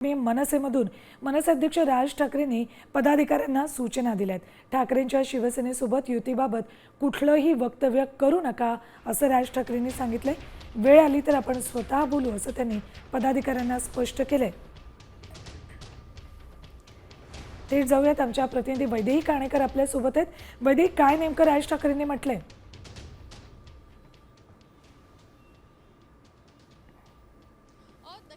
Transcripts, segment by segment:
मी मनसेमधून मनसे अध्यक्ष राज ठाकरेंनी पदाधिकाऱ्यांना सूचना दिल्या आहेत ठाकरेंच्या शिवसेनेसोबत युतीबाबत कुठलंही वक्तव्य करू नका असं राज ठाकरेंनी सांगितलंय. वेळ आली तर आपण स्वतः बोलू असं त्यांनी पदाधिकाऱ्यांना स्पष्ट केलंय. थेट जाऊयात. आमच्या प्रतिनिधी वैदेही काणेकर आपल्यासोबत आहेत. वैदेही काय नेमकं राज ठाकरेंनी म्हटलंय?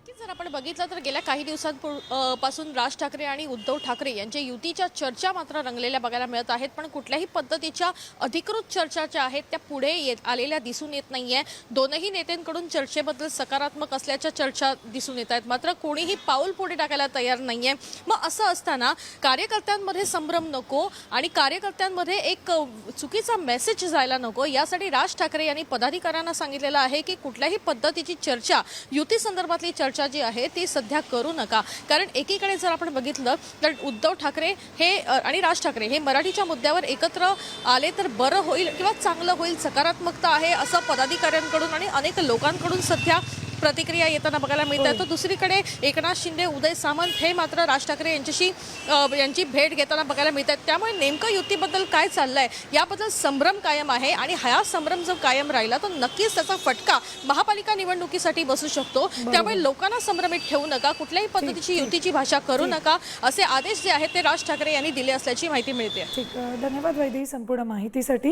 नक्कीच जर आपण बघितलं तर गेल्या काही दिवसांपासून राज ठाकरे आणि उद्धव ठाकरे यांच्या युतीच्या चर्चा मात्र रंगलेल्या बघायला मिळत आहेत पण कुठल्याही पद्धतीच्या अधिकृत चर्चा ज्या आहेत त्या पुढे येत आलेल्या दिसून येत नाही आहे दोनही नेत्यांकडून चर्चेबद्दल सकारात्मक असल्याच्या चर्चा दिसून येत आहेत. मात्र कोणीही पाऊल पुढे टाकायला तयार नाही आहे मग असं असताना कार्यकर्त्यांमध्ये संभ्रम नको आणि कार्यकर्त्यांमध्ये एक चुकीचा मेसेज जायला नको. यासाठी राज ठाकरे यांनी पदाधिकाऱ्यांना सांगितलेलं आहे की कुठल्याही पद्धतीची चर्चा युती संदर्भातली चर्चा जी आहे ती सध्या करू नका. कारण एकीकडे जर आपण बघितलं तर उद्धव ठाकरे हे आणि राज ठाकरे हे मराठीच्या मुद्द्यावर एकत्र आले तर बरं होईल किंवा चांगलं होईल सकारात्मकता आहे असं पदाधिकाऱ्यांकडून आणि अनेक लोकांकडून सध्या प्रतिक्रिया येताना बघायला मिळत. आहे तर दुसरीकडे एकनाथ शिंदे उदय सामंत हे मात्र राज ठाकरे यांच्याशी यांची भेट घेताना बघायला मिळतात. त्यामुळे नेमकं युतीबद्दल काय चाललंय? याबद्दल संभ्रम कायम आहे आणि हा संभ्रम जर कायम राहिला तर नक्कीच त्याचा फटका महापालिका निवडणुकीसाठी बसू शकतो. त्यामुळे लोकांना संभ्रमित ठेवू नका. कुठल्याही पद्धतीची युतीची भाषा करू नका. असे आदेश जे आहेत ते राज ठाकरे यांनी दिले असल्याची माहिती मिळते. धन्यवाद वैदेही संपूर्ण माहितीसाठी.